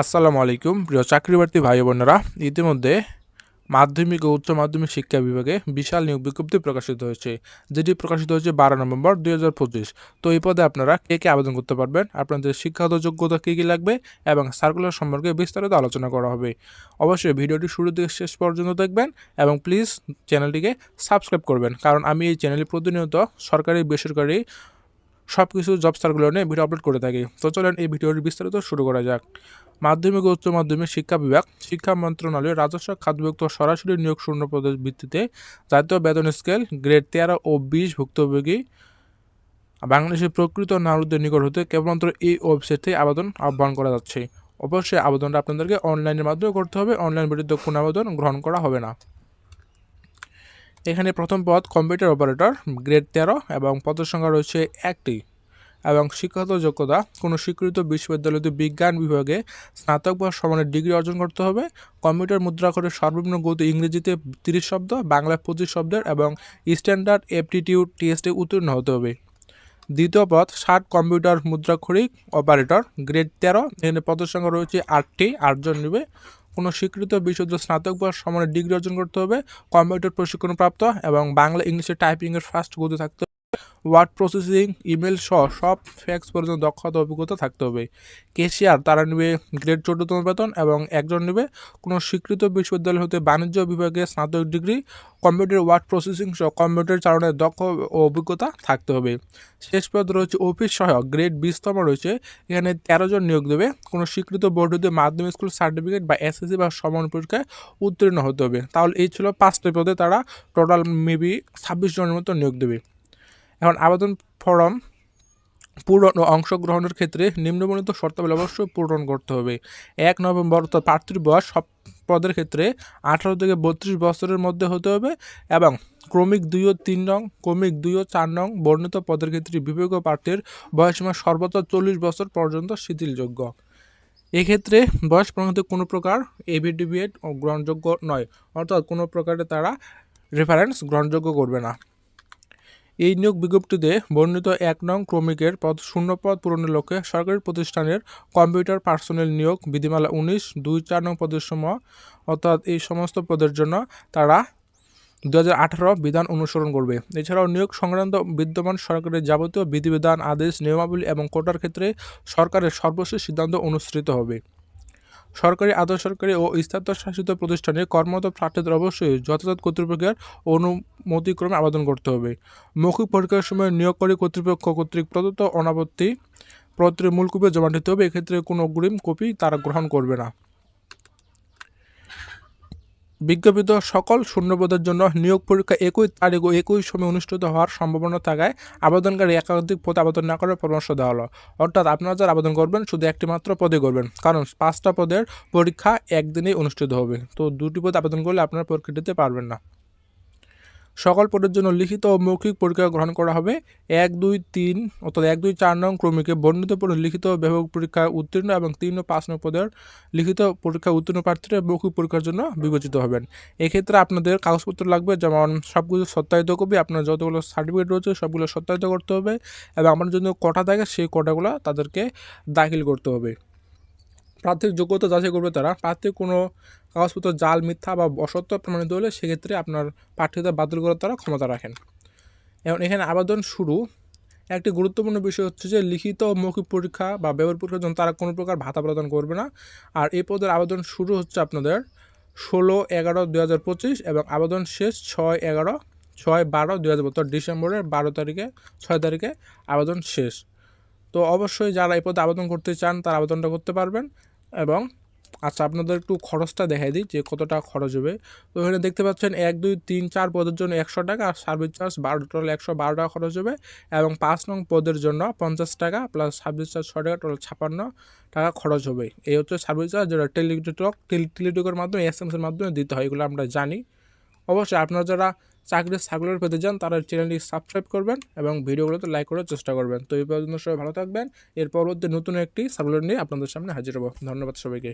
আসসালামু আলাইকুম, প্রিয় চাকরিপ্রার্থী ভাই বোনেরা। ইতিমধ্যে মাধ্যমিক ও উচ্চ মাধ্যমিক শিক্ষা বিভাগে বিশাল নিয়োগ বিজ্ঞপ্তি প্রকাশিত হয়েছে, যেটি প্রকাশিত হয়েছে বারো নভেম্বর দুই হাজার পঁচিশ। তো এই পদে আপনারা কে কে আবেদন করতে পারবেন, আপনাদের শিক্ষাগত যোগ্যতা কী কী লাগবে এবং সার্কুলার সম্পর্কে বিস্তারিত আলোচনা করা হবে। অবশ্যই ভিডিওটি শুরু থেকে শেষ পর্যন্ত দেখবেন এবং প্লিজ চ্যানেলটিকে সাবস্ক্রাইব করবেন, কারণ আমি এই চ্যানেলে প্রতিনিয়ত সরকারি, বেসরকারি সব কিছু জব সার্কুলার নিয়ে ভিডিও আপলোড করে থাকি। তো চলেন এই ভিডিওটি বিস্তারিত শুরু করা যাক। মাধ্যমিক ও উচ্চ মাধ্যমিক শিক্ষা বিভাগ, শিক্ষা মন্ত্রণালয়ের রাজস্ব খাতভুক্ত সরাসরি নিয়োগ শূন্য পদের ভিত্তিতে জাতীয় বেতন স্কেল গ্রেড তেরো ও বিশ ভুক্তভোগী বাংলাদেশের প্রকৃত নাগরিকদের নিকট হতে কেবলমাত্র এই ওয়েবসাইট থেকে আবেদন আহ্বান করা যাচ্ছে। অবশ্যই আবেদনটা আপনাদেরকে অনলাইনের মাধ্যমে করতে হবে। অনলাইন ব্যতীত কোনো আবেদন গ্রহণ করা হবে না। এখানে প্রথম পদ কম্পিউটার অপারেটর, গ্রেড তেরো, এবং পদের সংখ্যা রয়েছে একটি। এবং শিক্ষাগত যোগ্যতা, কোনো স্বীকৃত বিশ্ববিদ্যালয়তে বিজ্ঞান বিভাগে স্নাতক বা সমানের ডিগ্রি অর্জন করতে হবে। কম্পিউটার মুদ্রা করে সর্বনিম্ন গতি ইংরেজিতে তিরিশ শব্দ, বাংলায় পঁচিশ শব্দের, এবং স্ট্যান্ডার্ড অ্যাপটিটিউড টেস্টে উত্তীর্ণ হতে হবে। দ্বিতীয় পদ, ষাট কম্পিউটার মুদ্রাক্ষরিক অপারেটর, গ্রেড তেরো। এখানে পদের সংখ্যা রয়েছে আটটি, আটজন নেবে। কোনো স্বীকৃত বিশুদ্ধ স্নাতক বা সমানের ডিগ্রি অর্জন করতে হবে। কম্পিউটার প্রশিক্ষণপ্রাপ্ত এবং বাংলা ইংলিশে টাইপিংয়ের ফার্স্ট গতি থাকতে ওয়ার্ড প্রসেসিং, ইমেল সহ সব ফ্যাক্স পর্যন্ত দক্ষতা অভিজ্ঞতা থাকতে হবে। কেশিয়ার, তারা নেবে গ্রেড চোদ্দতম বেতন এবং একজন নেবে কোনো স্বীকৃত বিশ্ববিদ্যালয় হতে বাণিজ্য বিভাগে স্নাতক ডিগ্রি, কম্পিউটার ওয়ার্ড প্রসেসিং সহ কম্পিউটার চালনের দক্ষ ও অভিজ্ঞতা থাকতে হবে। শেষ পদ রয়েছে অফিস সহায়ক, গ্রেড বিশতম রয়েছে, এখানে তেরো জন নিয়োগ দেবে। কোনো স্বীকৃত বোর্ড হতে মাধ্যমিক স্কুল সার্টিফিকেট বা এসএসসি বা সমান পরীক্ষায় উত্তীর্ণ হতে হবে। তাহলে এই ছিল পাঁচটি পদে তারা টোটাল মেবি ছাব্বিশ জনের মতো নিয়োগ দেবে। এখন আবেদন ফরম পূরণ ও অংশগ্রহণের ক্ষেত্রে নিম্নবর্ণিত শর্তাবলী অবশ্যই পূরণ করতে হবে। এক নভেম্বর অর্থাৎ প্রার্থীর বয়স সব পদের ক্ষেত্রে আঠারো থেকে বত্রিশ বছরের মধ্যে হতে হবে এবং ক্রমিক দুই ও তিন নং, ক্রমিক দুই ও চার নং বর্ণিত পদের ক্ষেত্রে বিভাগীয় প্রার্থীর বয়সীমা সর্বোচ্চ চল্লিশ বছর পর্যন্ত শিথিলযোগ্য। এক্ষেত্রে বয়স প্রমাণিত কোনো প্রকার ও গ্রহণযোগ্য নয়, অর্থাৎ কোনো প্রকারে তারা রেফারেন্স গ্রহণযোগ্য করবে না। এই নিয়োগ বিজ্ঞপ্তিতে বর্ণিত এক নং ক্রমিকের পদ শূন্য পদ পূরণের লক্ষ্যে সরকারি প্রতিষ্ঠানের কম্পিউটার পার্সোনেল নিয়োগ বিধিমালা উনিশ, দুই, চার নং পদের সময় অর্থাৎ এই সমস্ত পদের জন্য তারা দু হাজার আঠারো বিধান অনুসরণ করবে। এছাড়াও নিয়োগ সংক্রান্ত বিদ্যমান সরকারের যাবতীয় বিধিবিধান, আদেশ, নিয়মাবলী এবং কোটার ক্ষেত্রে সরকারের সর্বশেষ সিদ্ধান্ত অনুসৃত হবে। সরকারি আধা সরকারি ও শাসিত প্রতিষ্ঠানে কর্মরত প্রার্থীদের অবশ্যই যথাযথ কর্তৃপক্ষের অনুমতিক্রমে আবেদন করতে হবে। মৌখিক পরীক্ষার সময় নিয়োগকারী কর্তৃপক্ষ কর্তৃক প্রদত্ত অনাপত্তি পত্রের মূল কপি জমা দিতে হবে। এক্ষেত্রে কোনো অগ্রিম কপি তারা গ্রহণ করবে না। বিজ্ঞাপিত সকল শূন্যপদের জন্য নিয়োগ পরীক্ষা একই তারিখ ও একই সময় অনুষ্ঠিত হওয়ার সম্ভাবনা থাকায় আবেদনকারী একাধিক পদে আবেদন না করার পরামর্শ দেওয়া হলো। অর্থাৎ আপনারা যারা আবেদন করবেন, শুধু একটি মাত্র পদে করবেন। কারণ পাঁচটা পদের পরীক্ষা একদিনেই অনুষ্ঠিত হবে। তো দুটি পদে আবেদন করলে আপনারা পরীক্ষা দিতে পারবেন না। সকল পদের জন্য লিখিত ও মৌখিক পরীক্ষা গ্রহণ করা হবে। এক, দুই, তিন, অর্থাৎ এক, দুই, চার নং ক্রমিকে বর্ণিত পদের লিখিত বিভাগ পরীক্ষা উত্তীর্ণ এবং তিন ও পাঁচ নং পদের লিখিত পরীক্ষা উত্তীর্ণ প্রার্থীরা মৌখিক পরীক্ষার জন্য বিবেচিত হবেন। এক্ষেত্রে আপনাদের কাগজপত্র লাগবে, যেমন সবগুলো সত্যায়িত কপি, আপনার যতগুলো সার্টিফিকেট রয়েছে সবগুলো সত্যায়িত করতে হবে এবং আমার জন্য কটা থাকে সেই কটাগুলো তাদেরকে দাখিল করতে হবে। প্রার্থীর যোগ্যতা যাচাই করবে তারা। প্রার্থীর কোনো কাগজপত্র, জাল, মিথ্যা বা অসত্য প্রমাণিত হলে সেক্ষেত্রে আপনার প্রার্থীতা বাতিল করার তারা ক্ষমতা রাখেন। এবং এখানে আবেদন শুরু। একটি গুরুত্বপূর্ণ বিষয় হচ্ছে যে লিখিত মৌখিক পরীক্ষা বা ব্যবহার পরীক্ষার জন্য তারা কোনো প্রকার ভাতা প্রদান করবে না। আর এই পদের আবেদন শুরু হচ্ছে আপনাদের ষোলো এগারো দু এবং আবেদন শেষ ছয় এগারো ছয় বারো দু হাজার ডিসেম্বরের বারো তারিখে, ছয় তারিখে আবেদন শেষ। তো অবশ্যই যারা এই পদে আবেদন করতে চান তারা আবেদনটা করতে পারবেন। এবং আচ্ছা আপনাদের একটু খরচটা দেখাই দিই যে কত টাকা খরচ হবে। তো এখানে দেখতে পাচ্ছেন এক, দুই, তিন, চার পদের জন্য একশো টাকা আর সার্ভিস চার্জ বারো টোটাল একশো বারো টাকা খরচ হবে এবং পাঁচ নং পদের জন্য পঞ্চাশ টাকা প্লাস সার্ভিস চার্জ ছয় টাকা টোটাল ছাপান্ন টাকা খরচ হবে। এই হচ্ছে সার্ভিস চার্জ যেটা টেলিটক, টেলিটকের মাধ্যমে এস এম এসের মাধ্যমে দিতে হয়, এগুলো আমরা জানি। অবশ্যই আপনারা যারা চাকরির সার্কুলার পেতে যান তারা চ্যানেলটি সাবস্ক্রাইব করবেন এবং ভিডিওগুলোতে লাইক করার চেষ্টা করবেন। তো এই পর্যন্ত সবাই ভালো থাকবেন। এর পরবর্তী নতুন একটি সার্কুলার নিয়ে আপনাদের সামনে হাজির হব। ধন্যবাদ সবাইকে।